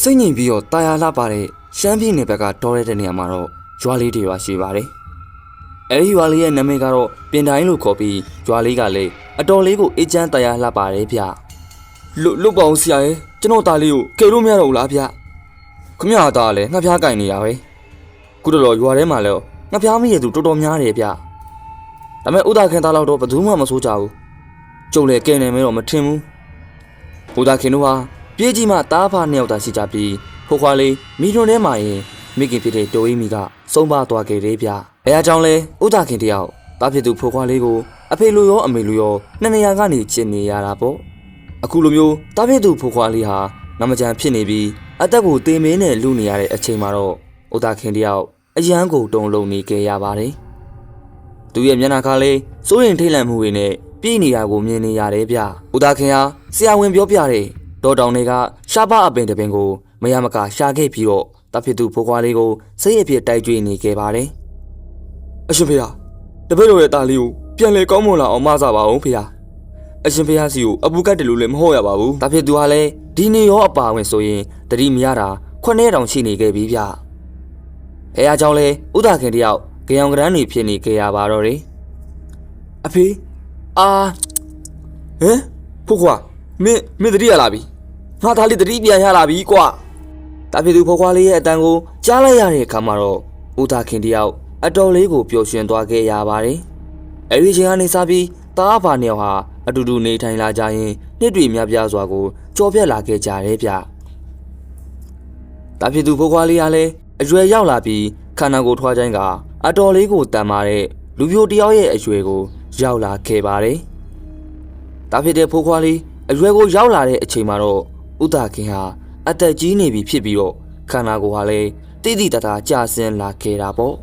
စိတ်ငြိမ်ပြီးတော့တာယာလှပါတဲ့ရှမ်းပြည်နယ်ဘက်ကတော်တဲ့နေရာမှာတော့ရွာလေးတွေရွာရှိပါတယ်။အဲဒီရွာလေးရဲ့နာမည်ကတော့ပြင်တိုင်းလို့ခေါ်ပြီးရွာလေးကလည်းအတော်လေးကိုအေးချမ်းတာယာလှပါတယ်ဗျ။လွတ်လွတ်ပါအောင်ဆရာရဲ့ကျွန်တော်သားလေးကိုကယ်လို့မရတော့ဘူးလားဗျ။ခမရသားလည်းငှက်ဖျားကင်နေတာပဲ။ခုတော့တော့ရွာထဲမှာလည်းငှက်ဖျားမိရသူတော်တော်များတယ်ဗျ။ဒါပေမဲ့ဥဒခင်သားလောက်တော့ဘယ်သူမှမဆိုးကြဘူး။ကျုံလေကဲနေမဲတော့မထင်ဘူး။ဥဒခင်တို့ဟာ ပြေးကြီးမှတားဖာနှစ်ယောက်သာရှိကြပြီးဖိုခွာလေးမိထွန်းထဲမှာရင်မိခင်ဖြစ်တဲ့တိုအီမီကဆုံးပါသွားခဲ့တယ်ဗျ။အဲအကြောင်းလဲဥဒခင်တယောက်တားဖြစ်သူဖိုခွာလေးကိုအဖေလူရောအမေလူရောနှစ်နေရာကနေချစ်နေရတာပေါ့။အခုလိုမျိုးတားဖြစ်သူဖိုခွာလေးဟာနမကြံဖြစ်နေပြီးအသက်ကိုတေမင်းနဲ့လူနေရတဲ့အချိန်မှာတော့ဥဒခင်တယောက်အရန်ကိုတုံလုံးနေခဲ့ရပါတယ်။သူရဲ့မျက်နှာကလေးစိုးရင်ထိတ်လန့်မှုတွေနဲ့ပြည်နေတာကိုမြင်နေရတယ်ဗျ။ဥဒခင်ဟာဆရာဝန်ပြောပြတဲ့ တောတောင်တွေကရှားပါအပင်တပင်ကိုမရမကရှာခဲ့ပြီးတော့တဖြစ်သူဖိုးခွားလေးကိုစိတ်အဖြစ်တိုက်ကြွေးနေခဲ့ပါတယ်။အရှင်ဖေဟာတပည့်တော်ရဲ့တာလေးကိုပြန်လေကောင်းမွန်လာအောင်မဆပါအောင်ဖေဟာ။အရှင်ဖေဟာစီကိုအပူကတ်တယ်လို့လည်းမဟုတ်ရပါဘူး။တဖြစ်သူဟာလည်းဒီနေရောအပါဝင်ဆိုရင်တတိမရတာခုနှစ်တောင်ရှိနေခဲ့ပြီဗျ။အဲအကြောင်းလဲဥဒခင်တယောက်ကြောင်ကရန်းတွေဖြစ်နေခဲ့ရပါတော့တယ်။အဖေအာဟမ်ဖိုးခွာမင်းမင်းတတိရလာပြီ ငါသားလေးတတိပြန်ရလာပြီကွာတာဖေသူဖိုးခွာလေးရဲ့အတန်ကိုကြားလိုက်ရတဲ့အခါမှာတော့ဦးသားခင်တယောက်အတော်လေးကိုပျော်ရွှင်သွားခဲ့ရပါတယ်အဲဒီချိန်ကနေစပြီးတားဖာနှစ်ယောက်ဟာအတူတူနေထိုင်လာကြရင်နှစ်တွေများပြားစွာကိုကြော်ပြက်လာခဲ့ကြတယ်ဗျတာဖေသူဖိုးခွာလေးကလည်းအရွယ်ရောက်လာပြီးခန္ဓာကိုယ်ထွားတိုင်းကအတော်လေးကိုတန်မာတဲ့လူပြိုတယောက်ရဲ့အရွယ်ကိုရောက်လာခဲ့ပါတယ်တာဖေတဲ့ဖိုးခွာလေးအရွယ်ကိုရောက်လာတဲ့အချိန်မှာတော့ ဥဒခင်ဟာအသက်ကြီးနေပြီဖြစ်ပြီးတော့ခန္ဓာကိုယ်ဟာလည်းတိတိတတ်တာကြာဆင်းလာခဲ့တာပေါ့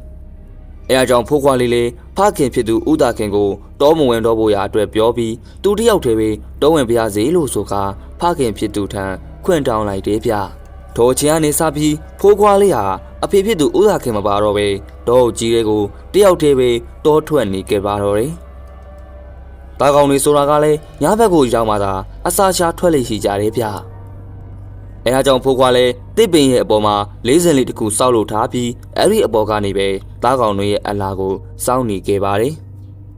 အဲအကြောင်းဖိုးခွာလေးလေးဖခင်ဖြစ်သူဥဒခင်ကိုတောမဝင်တော့ဖို့ရာအတွက်ပြောပြီးသူတယောက်တည်းပဲတောဝင်ပြရစီလို့ဆိုကာဖခင်ဖြစ်သူထံခွင့်တောင်းလိုက်တယ်ဗျဒေါ်ချင်ကနေစပြီးဖိုးခွာလေးဟာအဖေဖြစ်သူဥဒခင်မပါတော့ပဲဒေါ်ကြီးလေးကိုတယောက်တည်းပဲတောထွက်နေခဲ့ပါတော့တယ်တာကောင်တွေဆိုတာကလည်းညဘက်ကိုရောက်မှသာအစာရှာထွက်လေရှိကြတယ်ဗျ။ အဲအကြောင်းဖိုးခွာလဲတစ်ပင်ရဲ့အပေါ်မှာလေးစင်လေးတစ်ခုစောက်လို့ထားပြီးအဲ့ဒီအပေါ်ကနေပဲတာကောင်တွေရဲ့အလားကိုစောင့်နေခဲ့ပါတယ်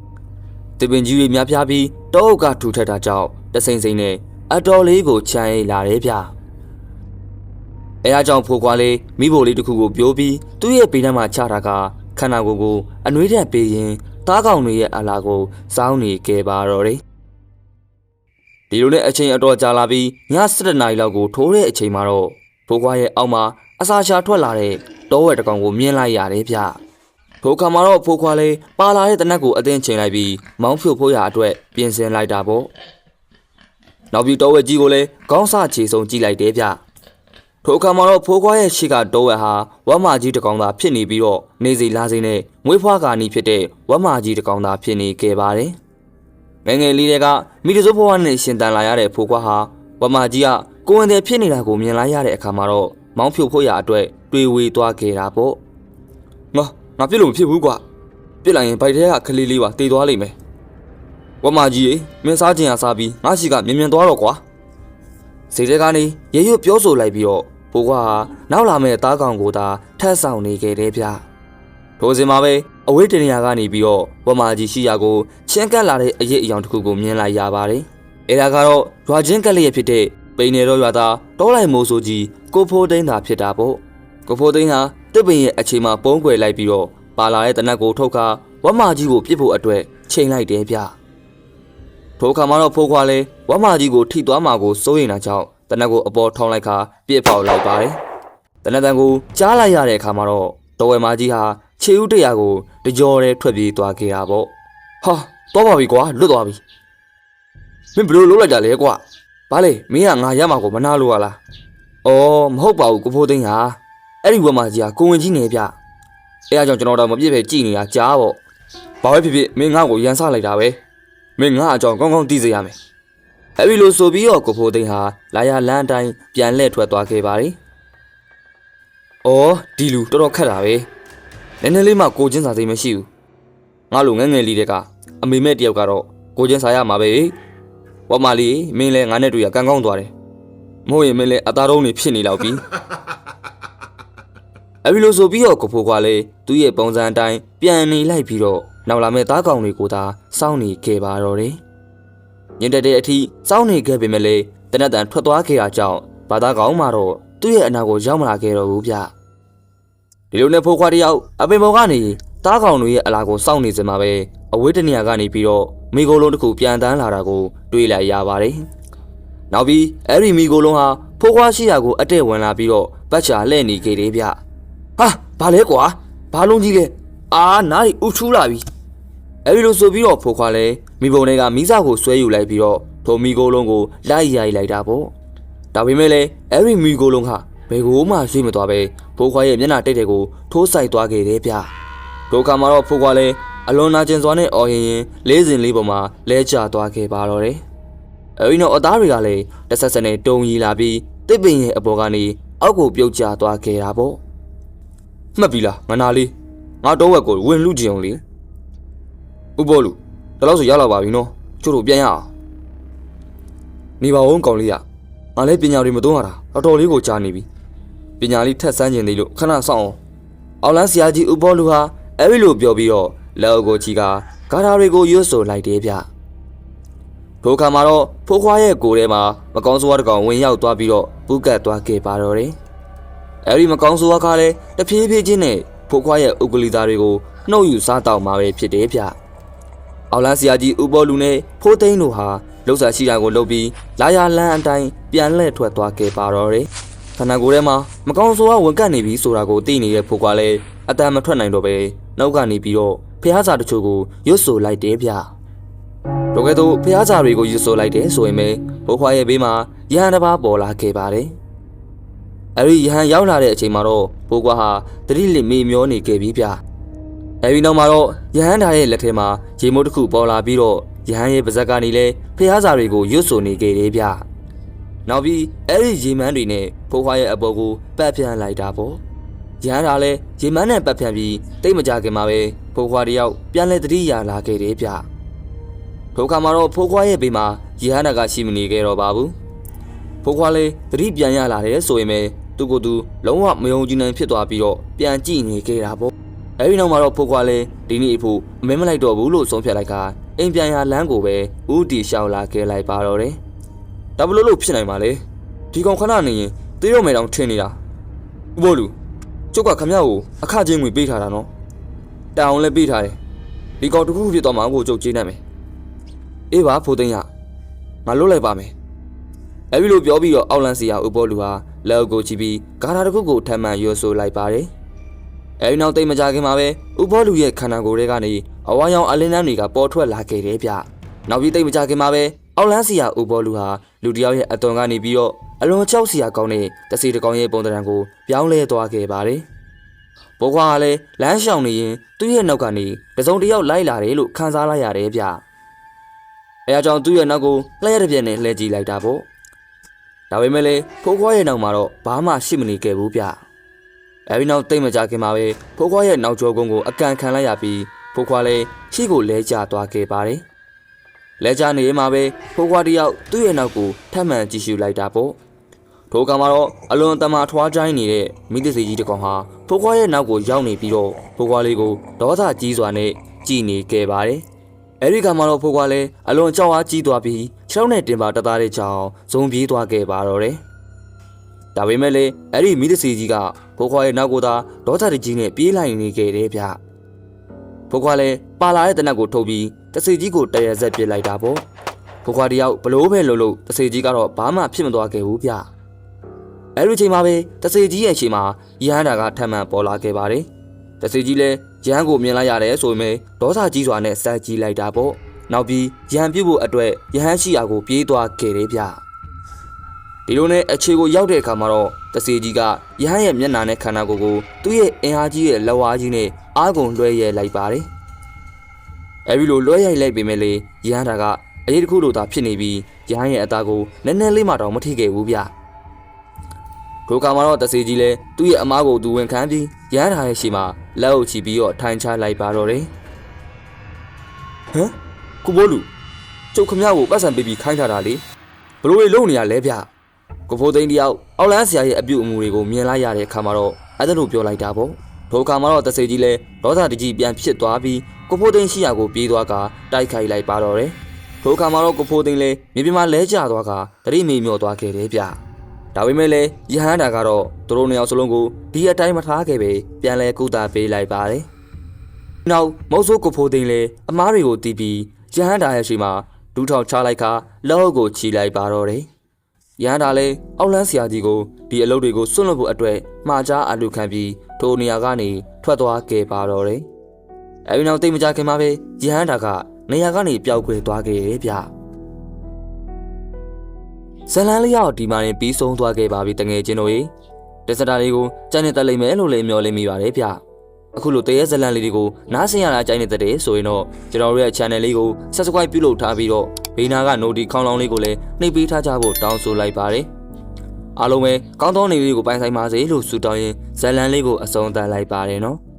။တစ်ပင်ကြီးတွေများပြားပြီးတောအုပ်ကထူထပ်တာကြောင့်တစိမ့်စိမ့်နဲ့အတော်လေးကိုချမ်းရလာတယ်ဗျ။အဲအကြောင်းဖိုးခွာလဲမိဖို့လေးတစ်ခုကိုပြိုးပြီးသူ့ရဲ့ပေထဲမှာချတာကခန္ဓာကိုယ်ကိုအနှွေးတက်ပေးရင်သားကောင်တွေရဲ့အလားကိုစောင်းနေခဲ့ပါတော့တယ်။ ဒီလိုနဲ့အချိန်အတော်ကြာလာပြီးည7နာရီလောက်ကိုထိုးတဲ့အချိန်မှာတော့ဖိုးခွားရဲ့အောက်မှာအစာရှာထွက်လာတဲ့တောဝဲတကောင်ကိုမြင်လိုက်ရတယ်ဗျ။ထိုခါမှာတော့ဖိုးခွားလေးပါလာတဲ့တနက်ကိုအသင်းချိန်လိုက်ပြီးမောင်းဖြုတ်ဖို့ရအတွက်ပြင်ဆင်လိုက်တာပေါ့။နောက်ပြီးတောဝဲကြီးကိုလည်းခေါင်းစချေဆုံးကြည့်လိုက်တယ်ဗျ။ထိုအခါမှာတော့ဖိုးခွားရဲ့ရှေ့ကတောဝဲဟာဝမ်းမာကြီးတကောင်သာဖြစ်နေပြီးတော့နေစီလာစိနဲ့မွေးဖွားကာနီဖြစ်တဲ့ဝမ်းမာကြီးတကောင်သာဖြစ်နေခဲ့ပါတယ်။ ငယ်ငယ်လေးတွေကမိတစိုးဘဝနဲ့ရှင်တန်လာရတဲ့ဖိုးခွားဟာဝမ်းမာကြီးကကိုဝင်တဲ့ဖြစ်နေတာကိုမြင်လိုက်ရတဲ့အခါမှာတော့မောင်းဖြုတ်ဖို့ရအတွက်တွေးဝေသွားခဲ့တာပေါ့။ငါငါပြစ်လို့မဖြစ်ဘူးကွာ။ပြစ်လိုက်ရင်ဘိုက်ထဲကကလေးလေးပါတေသွားလိမ့်မယ်။ဝမ်းမာကြီးရေမင်းစားခြင်းရစားပြီးငါရှိကမြင်မြင်သွားတော့ကွာ။စိတ်ထဲကနေရေရွတ်ပြောဆိုလိုက်ပြီးတော့ဘိုးကဟာနောက်လာမဲ့တားကောင်ကိုသာထပ်ဆောင်နေခဲ့တယ်ဗျ။ထိုစဉ်မှာပဲ အဝေးတနေရာကနေပြီးတော့ဝမာကြီးရှိရာကိုချင်းကပ်လာတဲ့အရေးအယောင်တစ်ခုကိုမြင်လိုက်ရပါတယ်။အဲဒါကတော့ရွာချင်းကက်လျက်ဖြစ်တဲ့ပိန်နေတော့ရွာသားတောလိုက်မိုးဆိုကြီးကိုဖိုးသိန်းသာဖြစ်တာပေါ့။ကိုဖိုးသိန်းဟာတစ်ပင်ရဲ့အချိန်မှာပုံးကွယ်လိုက်ပြီးတော့ပါလာတဲ့တနက်ကိုထုတ်ခါဝမာကြီးကိုပြစ်ဖို့အတွက်ချိန်လိုက်တယ်ဗျ။ထိုအခါမှာတော့ဖိုးခွာလဲဝမာကြီးကိုထိသွားမှာကိုစိုးရိမ်တာကြောင့်တနက်ကိုအပေါ်ထောင်းလိုက်ခါပြစ်ဖောက်လိုက်ပါတယ်။တနက်တန်ကိုကြားလိုက်ရတဲ့အခါမှာတော့တော်ဝဲမကြီးဟာ ခြေဦးတရာကိုတကြောရဲထွက်ပြေးသွားခဲ့တာပေါ့။ဟာတော့ပါပြီကွာလွတ်သွားပြီ။မင်းဘယ်လိုလုပ်လိုက်တာလဲကွာ။ဘာလဲမင်းကငါရမှာကိုမနာလို့ရလား။အော်မဟုတ်ပါဘူးကိုဖိုးသိန်းဟာအဲ့ဒီဝဲမကြီးကကိုဝင်ကြီးနေဗျ။အဲအကြောင်းကျွန်တော်တော့မပြည့်ပဲကြည်နေတာကြားပေါ့။ဘာပဲဖြစ်ဖြစ်မင်းငါ့ကိုရန်ဆလိုက်တာပဲ။မင်းငါအကြောင်းကောင်းကောင်းသိစေရမယ်။အဲဒီလိုဆိုပြီးတော့ကိုဖိုးသိန်းဟာလာရလန်းတိုင်းပြန်လှည့်ထွက်သွားခဲ့ပါတယ်။အော်ဒီလူတော်တော်ခက်တာပဲ။ နည်းနည်းလေးမှကိုချင်းစာစိတ်မရှိဘူး။ငါလိုငယ်ငယ်လေးတည်းကအမေမဲ့တယောက်ကတော့ကိုချင်းစာရမှာပဲ။ဝမလေးမင်းလဲငါနဲ့တွေ့ရကန်းကောင်းသွားတယ်မဟုတ်ရင်မင်းလည်းအသားတုံးနေဖြစ်နေတော့ပြီအဲ့ဒီလိုဆိုပြီးတော့ကိုဖိုးကွာလည်းသူ့ရဲ့ပုံစံအတိုင်းပြန်နေလိုက်ပြီးတော့နောက်လာမဲ့သားကောင်တွေကိုသာစောင့်နေခဲ့ပါတော့တယ်ညင်တက်တဲ့အထိစောင့်နေခဲ့ပေမဲ့လည်းတနတ်တန်ထွက်သွားခဲ့တာကြောင့်ဘာသာကောင်မှတော့သူ့ရဲ့အနာကိုရောက်မလာခဲ့တော့ဘူးဗျ ဒီလိုနဲ့ဖိုးခွားတယောက်အပင်ပေါ်ကနေတားကောင်တွေရဲ့အလာကိုစောင့်နေစမှာပဲအဝေးတနေရာကနေပြီးတော့မိဂိုလုံးတစ်ခုပြန်တန်းလာတာကိုတွေ့လိုက်ရပါတယ်။နောက်ပြီးအဲ့ဒီမိဂိုလုံးဟာဖိုးခွားရှိရာကိုအတဲ့ဝင်လာပြီးတော့ပတ်ချာလှည့်နေကြတယ်ဗျ။ဟာဘာလဲကွာဘာလုံးကြီးလဲအာနားရီဥထူးလာပြီ။အဲ့ဒီလိုဆိုပြီးတော့ဖိုးခွားလဲမိဘုံတွေကမိစကိုဆွဲယူလိုက်ပြီးတော့ထိုမိဂိုလုံးကိုလိုက်ရိုက်လိုက်တာပေါ့။ဒါပေမဲ့လည်းအဲ့ဒီမိဂိုလုံးဟာ ဘယ်ကိုမှရွေ့မသွားပဲဖိုခွာရဲ့မျက်နှာတိတ်တဲ့ကိုထိုးဆိုင်သွားခဲ့တယ်ဗျဒုက္ခမှာတော့ဖိုခွာလဲအလွန်နာကျင်စွာနဲ့အော်ရင်ရင်လေးစင်လေးပေါ်မှာလဲကျသွားခဲ့ပါတော့တယ်အဲ့ဒီတော့အသားတွေကလည်းတစ်ဆက်ဆက်နဲ့တုံရီလာပြီးတစ်ပင်ရဲ့အပေါ်ကနေအောက်ကိုပြုတ်ကျသွားခဲ့တာပေါ့မှတ်ပြီလားငနာလေးငါတော့ဝက်ကိုဝင်လူကြည့်အောင်လေဥပေါ်လူဒါလို့ဆိုရောက်လာပါပြီနော်ကျို့တို့ပြန်ရအောင်နေပါဦးကောင်လေးရငါလည်းပညာတွေမသုံးရတာတော်တော်လေးကိုကြားနေပြီ ပညာလေးထက်ဆန်းကျင်သေးလို့ခဏစောင့်အောင်အောင်လန်းဆရာကြီးဥပေါ်လူဟာအဲ့ဒီလိုပြောပြီးတော့လက်အုပ်ကိုချီကဂါထာတွေကိုရွတ်ဆိုလိုက်တယ်ဗျထိုအခါမှာတော့ဖိုးခွားရဲ့ကိုယ်ထဲမှာမကောင်းဆိုးဝါးတစ်ကောင်ဝင်ရောက်သွားပြီးတော့ပူးကတ်သွားခဲ့ပါတော့တယ်အဲ့ဒီမကောင်းဆိုးဝါးကလည်းတဖြည်းဖြည်းချင်းနဲ့ဖိုးခွားရဲ့ဥက္ကလီသားတွေကိုနှုတ်ယူစားတောက်မှာပဲဖြစ်တယ်ဗျအောင်လန်းဆရာကြီးဥပေါ်လူနဲ့ဖိုးသိန်းတို့ဟာလှုပ်ရှားရှိတာကိုလုပ်ပြီးလာရလန်းအတိုင်းပြန်လှည့်ထွက်သွားခဲ့ပါတော့တယ်။ ခန္ဓာကိုယ်ထဲမှာမကောင်းဆိုးကဝင်ကပ်နေပြီဆိုတာကိုသိနေတဲ့ဖိုးကလည်းအတန်မထွက်နိုင်တော့ပဲနောက်ကနေပြီးတော့ဖះစာတချို့ကိုရွတ်ဆိုလိုက်တယ်ဗျ။တို့ကဲ့သို့ဖះစာတွေကိုရွတ်ဆိုလိုက်တယ်ဆိုရင်ပဲဖိုးခွားရဲ့ဘေးမှာရဟန်းတစ်ပါးပေါ်လာခဲ့ပါတယ်။အဲဒီရဟန်းရောက်လာတဲ့အချိန်မှာတော့ဖိုးကွားဟာတတိလစ်မေမျောနေခဲ့ပြီဗျ။အဲဒီနောက်မှာတော့ယဟန်ဓာရဲ့လက်ထဲမှာရေမိုးတစ်ခုပေါ်လာပြီးတော့ယဟန်ရဲ့ပါဇက်ကနေလဲဖះစာတွေကိုရွတ်ဆိုနေခဲ့တယ်ဗျ။ နောက်ပြီးအဲ့ဒီရေမန်းတွေနဲ့ဖိုးခွားရဲ့အပေါ်ကိုပတ်ပြန်လိုက်တာပေါ့။ယဟန်ဓာလည်းရေမန်းနဲ့ပတ်ပြန်ပြီးတိတ်မကြခင်မှာပဲဖိုးခွားတယောက်ပြန်လဲတတိယာလာခဲ့တယ်ဗျ။ထိုအခါမှာတော့ဖိုးခွားရဲ့ဘေးမှာယဟန်ဓာကရှိမနေခဲ့တော့ပါဘူး။ဖိုးခွားလည်းတတိပြန်ရလာတယ်ဆိုရင်ပဲသူကသူလုံးဝမယုံကြည်နိုင်ဖြစ်သွားပြီးတော့ပြန်ကြည့်နေခဲ့တာပေါ့အဲဒီနောက်မှာတော့ဖိုးကွာလည်းဒီနေ့အဖို့အမဲမလိုက်တော့ဘူးလို့ဆုံးဖြတ်လိုက်ကအိမ်ပြန်ရလမ်းကိုပဲဥတီလျှောက်လာခဲ့လိုက်ပါတော့တယ်။ ဒါဘလို့လို့ဖြစ်နိုင်ပါလဲ။ဒီကောင်ခဏနေရင်တေးရုံမဲတောင်ထင်နေတာ။ဥဘောလူကျုပ်ကခမရကိုအခချင်းငွေပေးထားတာနော်။တောင်လည်းပေးထားတယ်။ဒီကောင်တစ်ခုခုဖြစ်သွားမှကိုကျုပ်ကျေးနေမယ်။အေးပါဖိုးသိန်းရငါလွတ်လိုက်ပါမယ်။အဲဒီလိုပြောပြီးတော့အောက်လန့်စီယာဥဘောလူဟာလက်အုပ်ကိုချီပြီးဂါထာတစ်ခုကိုထမ်းမှန်ရွတ်ဆိုလိုက်ပါတယ်။အဲဒီနောက်တိတ်မကြခင်မှာပဲဥဘောလူရဲ့ခန္ဓာကိုယ်တွေကနေအဝါရောင်အလင်းတန်းတွေကပေါ်ထွက်လာခဲ့တယ်ဗျ။နောက်ပြီးတိတ်မကြခင်မှာပဲ အောက်လန်းစီယာဥဘောလူဟာလူတစ်ယောက်ရဲ့အသွင်ကနေပြီးတော့အလွန်ကြောက်စရာကောင်းတဲ့တစီတစ်ကောင်ရဲ့ပုံသဏ္ဍာန်ကိုပြောင်းလဲသွားခဲ့ပါတယ်။ဘောကွာကလည်းလမ်းလျှောင်နေရင်သူ့ရဲ့နောက်ကနေတစုံတစ်ယောက်လိုက်လာတယ်လို့ခံစားလိုက်ရတယ်ဗျ။အဲအကြောင်းသူ့ရဲ့နောက်ကိုလှည့်ရတဲ့ပြက်နဲ့လှည့်ကြည့်လိုက်တာပေါ့။ဒါပေမဲ့လည်းဖိုးခွားရဲ့နောက်မှာတော့ဘာမှရှိမနေခဲ့ဘူးဗျ။အဲဒီနောက်တိတ်မကြခင်မှာပဲဖိုးခွားရဲ့နောက်ကျောကုန်းကိုအကန်ခံလိုက်ရပြီးဖိုးခွားလည်းရှိကိုလဲကျသွားခဲ့ပါတယ်။ လဲကျနေမှာပဲဖိုးခွားတယောက်သူ့ရဲ့နောက်ကိုထပ်မံကြည့်ရှုလိုက်တာပေါ့။ထိုကမှာတော့အလွန်တမာထွားကြိုင်းနေတဲ့မိသစီကြီးတစ်ကောင်ဟာဖိုးခွားရဲ့နောက်ကိုရောက်နေပြီးတော့ဖိုးခွားလေးကိုဒေါသကြီးစွာနဲ့ကြည်နေခဲ့ပါတယ်။အဲဒီကမှာတော့ဖိုးခွားလည်းအလွန်ကြောက်အားကြီးသွားပြီးခြေထောက်နဲ့တင်ပါတသားတဲ့ကြောင်ဇုံပြေးသွားခဲ့ပါတော့တယ်။ဒါပေမဲ့လည်းအဲ့ဒီမိသစီကြီးကဖိုးခွားရဲ့နောက်ကိုသာဒေါသတကြီးနဲ့ပြေးလိုက်နေခဲ့တယ်ဗျဖိုးခွားလည်းပါလာတဲ့တနက်ကိုထုတ်ပြီး တစီကြီးကိုတရရက်ပစ်လိုက်တာပေါ့ဖိုးခွားတယောက်ဘလို့ပဲလှုပ်လို့တစီကြီးကတော့ဘာမှဖြစ်မသွားခဲ့ဘူးဗျအဲ့ဒီချိန်မှာပဲတစီကြီးရဲ့ရှေ့မှာရဟန္တာကထပ်မံပေါ်လာခဲ့ပါတယ်တစီကြီးလည်းရဟန်းကိုမြင်လိုက်ရတယ်ဆိုပေမဲ့ဒေါသကြီးစွာနဲ့စက်ကြီးလိုက်တာပေါ့နောက်ပြီးရဟန်းပြုတ်ဖို့အတွက်ရဟန်းရှိရာကိုပြေးသွားခဲ့တယ်ဗျဒီလိုနဲ့အခြေကိုရောက်တဲ့အခါမှာတော့တစေကြီးကရဟန်းရဲ့မျက်နှာနဲ့ခန္ဓာကိုယ်ကိုသူ့ရဲ့အင်အားကြီးရဲ့လက်ဝါးကြီးနဲ့အားကုန်လွှဲရဲလိုက်ပါတယ်။ အဲဒီလိုလွှဲရိုက်လိုက်ပေမဲ့လေရဟန်းတာကအရေးတစ်ခုလိုသာဖြစ်နေပြီးရဟန်းရဲ့အသားကိုနည်းနည်းလေးမှတော့မထိခဲ့ဘူးဗျ။ဒုက္ခမှာတော့တစေကြီးလည်းသူ့ရဲ့အမားကိုသူဝန်ခံပြီးရဟန်းတာရဲ့ရှေ့မှာလက်အုပ်ချပြီးတော့ထိုင်ချလိုက်ပါတော့တယ်။ဟမ်ကိုဘိုးလူကျုပ်ခမရကိုပတ်စံပေးပြီးခိုင်းထားတာလေဘလို့လေလုံနေရလဲဗျ။ကိုဖိုးသိန်းတယောက်အောက်လန်းဆရာရဲ့အပြုတ်အမူတွေကိုမြင်လိုက်ရတဲ့အခါမှာတော့အဲ့ဒါလိုပြောလိုက်တာပေါ့ထိုအခါမှာတော့တဆေကြီးလဲဒေါသတကြီးပြန်ဖြစ်သွားပြီး ကိုဖိုးသိန်းရှိရာကိုပြေးသွားကတိုက်ခိုက်လိုက်ပါတော့တယ်ထိုအခါမှာတော့ကိုဖိုးသိန်းလဲမြေပြင်မှာလဲကျသွားကတတိမေမြော့သွားခဲ့တယ်ဗျဒါပေမဲ့လည်းယဟန်တာကတော့သူတို့နှစ်ယောက်စလုံးကိုဒီအတိုင်းမထားခဲ့ပဲပြန်လဲကုသပေးလိုက်ပါတယ်နောက်မုတ်ဆိုးကိုဖိုးသိန်းလဲအမားတွေကိုတီးပြီးယဟန်တာရဲ့ရှိမှာဒူးထောင်ချလိုက်ခါလက်အုပ်ကိုချီလိုက်ပါတော့တယ်ရဟန္တာလည်းအောက်လန်းဆရာကြီးကိုဒီအလုပ်တွေကိုစွန့်လွတ်ဖို့အတွက်မှားကြားအလူခံပြီးထိုနေရာကနေထွက်သွားခဲ့ပါတော့တယ်။ အဲဒီနောက်တိတ်မကြခင်မှာပဲရဟန္တာကနေရာကနေပျောက်ကွယ်သွားခဲ့ရဲ့ဗျ။ဇလန်းလေးရောက်ဒီမှာနေပြီးဆုံးသွားခဲ့ပါပြီတငယ်ချင်းတို့ရေ။တက်စတာလေးကိုကြိုက်နေတက်လိမ့်မယ်လို့လည်းမျှော်လင့်မိပါတယ်ဗျ။အခုလိုတရေဇလန်းလေးတွေကိုနားဆင်ရတာကြိုက်နေတဲ့တဲ့ဆိုရင်တော့ကျွန်တော်တို့ရဲ့ channel လေးကို subscribe ပြုလုပ်ထားပြီးတော့ဘေးနာက notification ခေါင်းလောင်းလေးကိုလည်းနှိပ်ပေးထားကြဖို့တောင်းဆိုလိုက်ပါတယ်။အားလုံးပဲကောင်းသောနေလေးကိုပိုင်ဆိုင်ပါစေလို့ဆုတောင်းရင်းဇလန်လေးကိုအဆုံးသတ်လိုက်ပါတယ်နော်။